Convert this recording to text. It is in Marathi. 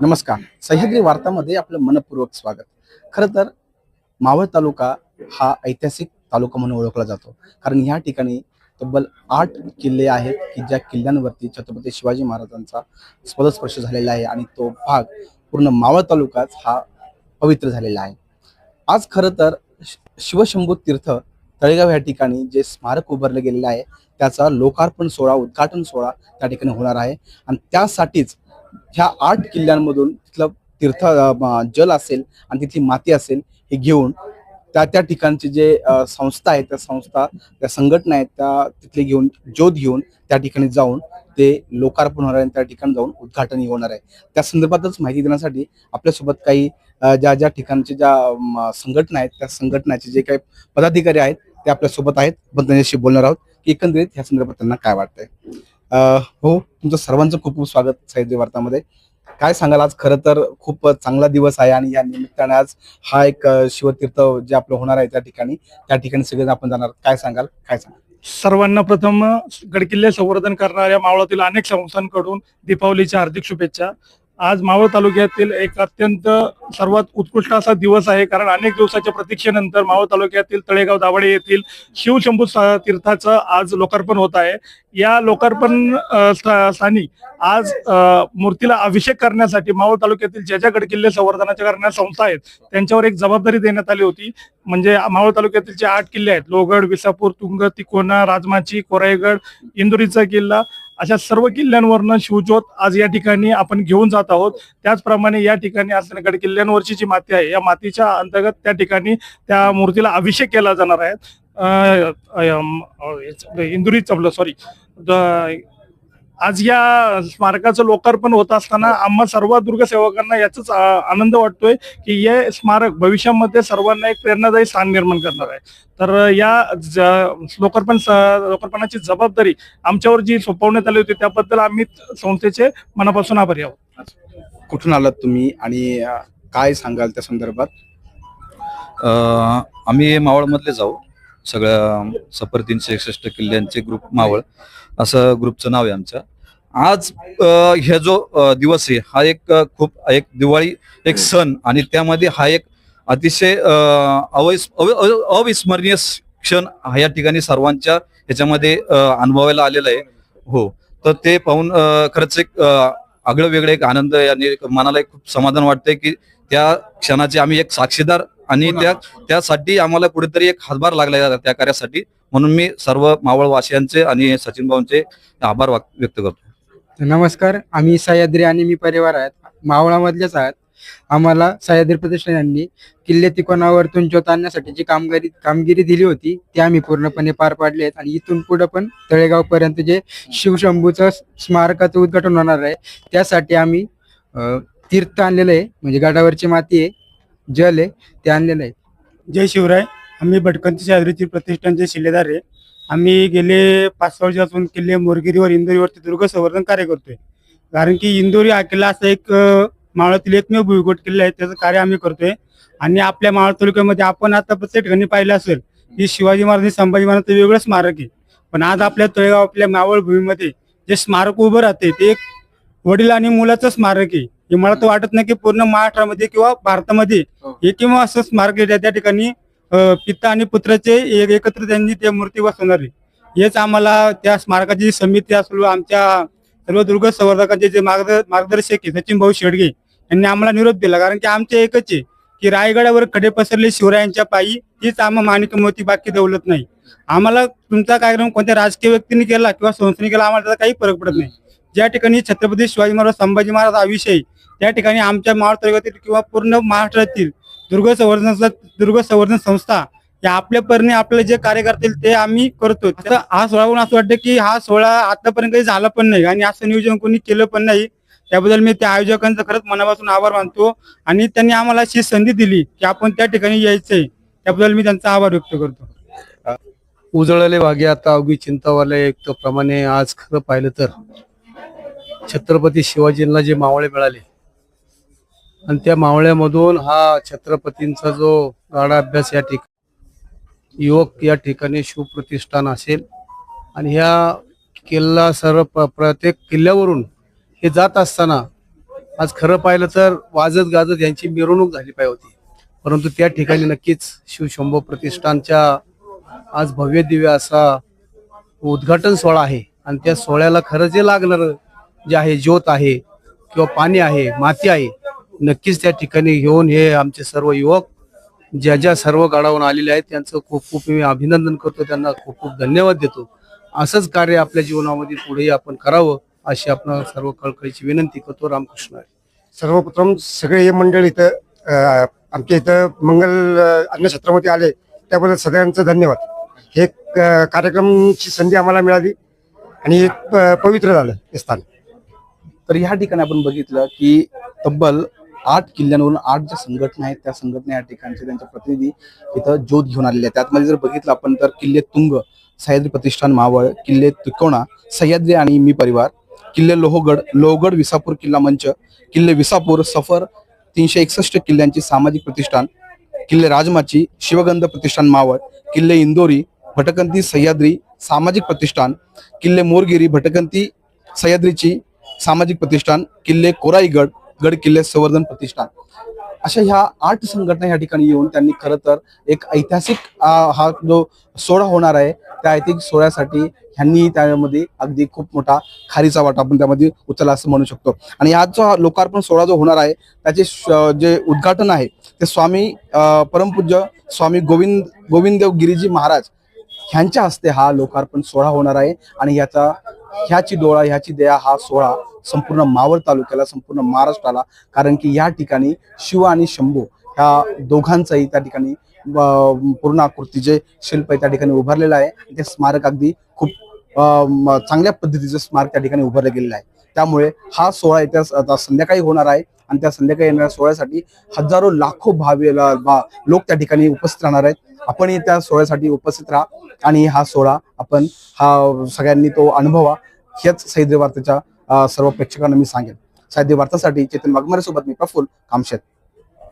नमस्कार. सह्याद्री वार्तामध्ये आपलं मनपूर्वक स्वागत. खरं तर मावळ तालुका हा ऐतिहासिक तालुका म्हणून ओळखला जातो. कारण या ठिकाणी तब्बल आठ किल्ले आहेत की ज्या किल्ल्यांवरती छत्रपती शिवाजी महाराजांचा स्पदस्पर्श झालेला आहे आणि तो भाग पूर्ण मावळ तालुकाच हा पवित्र झालेला आहे. आज खरं तर शिवशंभू तीर्थ तळेगाव या ठिकाणी जे स्मारक उभारलं गेलेलं आहे त्याचा लोकार्पण सोहळा उद्घाटन सोहळा त्या ठिकाणी होणार आहे. आणि त्यासाठीच ह्या आठ किल्ल्यांमधून तिथलं तीर्थ जल असेल आणि तिथली माती असेल हे घेऊन त्या त्या ठिकाणचे जे संस्था आहेत त्या संस्था त्या संघटना आहेत त्या तिथले घेऊन ज्योत घेऊन त्या ठिकाणी जाऊन ते लोकार्पण होणार आहे आणि त्या ठिकाणी जाऊन उद्घाटन होणार आहे. त्या संदर्भातच माहिती देण्यासाठी आपल्यासोबत काही ज्या ज्या ठिकाणचे ज्या संघटना आहेत त्या संघटनाचे जे काही पदाधिकारी आहेत ते आपल्यासोबत आहेत. पण त्यांच्याशी बोलणार आहोत की एकंदरीत ह्या संदर्भात त्यांना काय वाटतंय? हो तुमचं सर्वांचं खूप खूप स्वागत साहित्य वार्तामध्ये. काय सांगाल? आज खरं तर खूप चांगला दिवस आहे आणि या निमित्ताने आज हा एक शिवतीर्थ जे आपलं होणार आहे त्या ठिकाणी त्या ठिकाणी सगळेजण आपण जाणार. काय सांगाल? काय सांगाल? सर्वांना प्रथम गडकिल्ले संवर्धन करणाऱ्या मावळातील अनेक संस्थांकडून दीपावलीच्या हार्दिक शुभेच्छा. आज मावळ तालुक्यातील एक अत्यंत सर्वात उत्कृष्ट असा दिवस आहे कारण अनेक दिवसाच्या प्रतीक्षेनंतर मावळ तालुक्यातील तळेगाव दाभाडे येथील शिवशंभू सा- तीर्थाचं आज लोकार्पण होत आहे. या लोकार्पण स्था- स्थानी आज मूर्तीला अभिषेक करण्यासाठी मावळ तालुक्यातील ज्या ज्या गडकिल्ले संवर्धनाच्या करणाऱ्या संस्था आहेत त्यांच्यावर एक जबाबदारी देण्यात आली होती. म्हणजे मावळ तालुक्यातील जे आठ किल्ले आहेत लोहगड विसापूर तुंग तिकोना राजमाची कोरायगड इंदुरीचा किल्ला अशा सर्व किल्ल्यांवरनं शिवज्योत आज या ठिकाणी आपण घेऊन जात आहोत. त्याचप्रमाणे या ठिकाणी असणाऱ्या किल्ल्यांवरची जी माती आहे. या मातीच्या अंतर्गत त्या ठिकाणी त्या मूर्तीला अभिषेक केला जाणार आहे. इंदुरी चपलं सॉरी आज या स्मारकाचं लोकार्पण होत असताना आम्हा सर्व दुर्गसेवकांना याचाच आनंद वाटतोय की हे स्मारक भविष्यामध्ये सर्वांना एक प्रेरणादायी स्थान निर्माण करणार आहे. तर या लोकार्पण लोकार्पणाची जबाबदारी आमच्यावर जी सोपवण्यात आली होती त्याबद्दल आम्ही संस्थेचे मनापासून आभारी आहोत. कुठून आलात तुम्ही आणि काय सांगाल त्या संदर्भात? अ, आम्ही मावळमधले जाऊ. सगळ्या सफर तीनशे एकसष्ट किल्ल्यांचे ग्रुप मावळ. असं ग्रुपचं नाव आहे आमचं. आज ह्या जो दिवस आहे हा एक खूप एक दिवाळी एक सण. आणि त्यामध्ये हा एक अतिशय अवैस अविस्मरणीय क्षण हा या ठिकाणी सर्वांच्या ह्याच्यामध्ये अनुभवायला आलेला आहे. हो. तर ते पाहून खरंच एक आगळं वेगळं एक आनंद आणि मनाला एक खूप समाधान वाटतंय की त्या क्षणाचे आम्ही एक साक्षीदार आणि त्या त्यासाठी आम्हाला कुठेतरी एक हातभार लागला त्या कार्यासाठी. म्हणून मी सर्व मावळवासियांचे आणि सचिन भाऊंचे आभार व्यक्त करतो. नमस्कार आम्ही सह्याद्री आणि मी परिवार आहेत. मावळामधलेच आहात. आम्हाला सह्याद्री प्रतिष्ठान यांनी किल्ले तिकोनावरतून ज्योत आणण्यासाठी जी कामगिरी कामगिरी दिली होती ती आम्ही पूर्णपणे पार पाडली आहेत. आणि इथून पुढे पण तळेगाव पर्यंत जे शिवशंभूचं स्मारकाचं उद्घाटन होणार आहे त्यासाठी आम्ही तीर्थ आणलेलं आहे. म्हणजे गाडावरची माती आहे. जल आहे ते आणलेलं आहे. जय शिवराय आम्ही भटकंती सह्याद्रीची प्रतिष्ठानचे शिलेदार आहे आम्ही गेले पाच सहा वर्षापासून किल्ले मोरगिरीवर इंदोरीवरती दुर्ग संवर्धन कार्य करतोय. कारण की इंदोरी हा किल्ला असा एक अं, मावळातील एकमेव भुईकोट किल्ला आहे त्याचं कार्य आम्ही करतोय. आणि आपल्या मावळ तालुक्यामध्ये आपण आता प्रत्येक ठिकाणी पाहिलं असेल की शिवाजी महाराज आणि संभाजी महाराजांचं वेगळं स्मारक आहे. पण आज आपल्या तळेगाव आपल्या मावळ भूमीमध्ये जे स्मारक उभं राहते ते एक वडील आणि मुलाचं स्मारक आहे. हे मला तर वाटत नाही की पूर्ण महाराष्ट्रामध्ये किंवा भारतामध्ये हे. किंवा असं स्मारक त्या ठिकाणी पिता आणि पुत्राचे एक- एकत्र त्यांनी त्या मूर्ती बसवणार हेच आम्हाला त्या स्मारकाची समिती असलो आमच्या सर्व दुर्ग संवर्धकांचे जे मार्गद- मार्गदर्शक आहे सचिन भाऊ शेडगे यांनी आम्हाला निरोप दिला. कारण की आमचे एकच आहे की रायगडावर खडे पसरले शिवरायांच्या पायी हीच आम्हा माणिक मोती बाकी दौलत नाही. आम्हाला तुमचा कार्यक्रम कोणत्या राजकीय व्यक्तीने केला किंवा संस्थेने केला आम्हाला त्याचा काही फरक पडत नाही. ज्या ठिकाणी छत्रपती शिवाजी महाराज संभाजी महाराज हा विषय त्या ठिकाणी आमच्या महाड तालुक्यातील किंवा पूर्ण महाराष्ट्रातील दुर्ग संवर्धन दुर्ग संवर्धन संस्था या आपल्या परीने आपले जे कार्य करतील ते आम्ही करतो हा सोहळा असं वाटतं की हा सोहळा आतापर्यंत काही झाला पण नाही आणि असं नियोजन कोणी केलं पण नाही. त्याबद्दल मी त्या आयोजकांचा खरंच मनापासून आभार मानतो आणि त्यांनी आम्हाला अशी संधी दिली की आपण त्या ठिकाणी यायचंय. त्याबद्दल मी त्यांचा आभार व्यक्त करतो. उजळले वागे आता अवघी चिंतावाले एक प्रमाणे आज खरं पाहिलं तर छत्रपती शिवाजींना जे मावळे मिळाले आणि त्या मावळ्यामधून हा छत्रपतींचा जो गाडा अभ्यास या ठिकाणी युवक या ठिकाणी शिवप्रतिष्ठान असेल. आणि ह्या किल्ला सर्व प्रत्येक किल्ल्यावरून हे जात असताना आज खरं पाहिलं तर वाजत गाजत यांची मिरवणूक झाली पाहिजे होती. परंतु त्या ठिकाणी नक्कीच शिवशंभो प्रतिष्ठानच्या आज भव्य दिव्य असा उद्घाटन सोहळा आहे. आणि त्या सोहळ्याला खरं जे लागणार जे आहे ज्योत आहे किंवा पाणी आहे माती आहे नक्कीच त्या ठिकाणी घेऊन हे आमचे सर्व युवक ज्या ज्या सर्व गाडावरून आलेले आहेत त्यांचं खूप खूप मी अभिनंदन करतो. त्यांना खूप खूप धन्यवाद देतो. असंच कार्य आपल्या जीवनामध्ये पुढेही आपण करावं अशी आपण सर्व कळकळीची विनंती करतो. रामकृष्ण. सर्वप्रथम सगळे हे मंडळ इथं आमच्या इथं मंगल अ, अन्नछत्रामध्ये आले. त्याबद्दल सगळ्यांचं धन्यवाद. हे क- कार्यक्रमची संधी आम्हाला मिळाली आणि हे प- पवित्र झालं हे स्थान. तर ह्या ठिकाणी आपण बघितलं की तब्बल आठ किल्ल्यांवरून आठ ज्या संघटना आहेत त्या संघटना या ठिकाणचे त्यांचे प्रतिनिधी इथं ज्योत घेऊन आलेले आहेत. त्यातमध्ये जर बघितलं आपण तर किल्ले तुंग सह्याद्री प्रतिष्ठान मावळ किल्ले तिकोणा सह्याद्री आणि मी परिवार किल्ले लोहगड लोहगड विसापूर किल्ला मंच किल्ले विसापूर सफर तीनशे एकसष्ट किल्ल्यांची सामाजिक प्रतिष्ठान किल्ले राजमाची शिवगंध प्रतिष्ठान मावळ किल्ले इंदोरी भटकंती सह्याद्री सामाजिक प्रतिष्ठान किल्ले मोरगिरी भटकंती सह्याद्रीची सामाजिक प्रतिष्ठान किल्ले कोराईगड गड किल्ले संवर्धन प्रतिष्ठान. अशा ह्या आठ संघटना या ठिकाणी येऊन त्यांनी खरं तर एक ऐतिहासिक हा जो सोहळा होणार आहे त्या ऐतिहासिक सोहळ्यासाठी ह्यांनी त्यामध्ये अगदी खूप मोठा खारीचा वाटा आपण त्यामध्ये उचलला असं म्हणू शकतो. आणि हा जो लोकार्पण सोहळा जो होणार आहे त्याचे श- जे उद्घाटन आहे ते स्वामी परमपूज्य स्वामी गोविंद गोविंददेव गिरीजी महाराज ह्यांच्या हस्ते हा लोकार्पण सोहळा होणार आहे आणि याचा ह्याची डोळा ह्याची दया हा सोहळा संपूर्ण मावळ तालुक्याला संपूर्ण महाराष्ट्राला. कारण की या ठिकाणी शिव आणि शंभू ह्या दोघांचाही त्या ठिकाणी पूर्ण आकृतीचे शिल्प आहे त्या ठिकाणी उभारलेलं आहे. ते स्मारक अगदी खूप चांगल्या पद्धतीचं स्मारक त्या ठिकाणी उभारलं गेलेलं आहे. त्यामुळे हा सोहळा येत्या संध्याकाळी होणार आहे आणि त्या संध्याकाळी येणाऱ्या सोहळ्यासाठी हजारो लाखो भावी लोक त्या ठिकाणी उपस्थित राहणार आहेत. आपण त्या सोहळ्यासाठी उपस्थित राहा आणि हा सोहळा आपण हा सगळ्यांनी तो अनुभवा हेच साहित्य वार्तेच्या सर्व प्रेक्षकांना मी सांगेन. साहित्य वार्तासाठी चेतन वाघमारे सोबत मी प्रफुल कामशेत.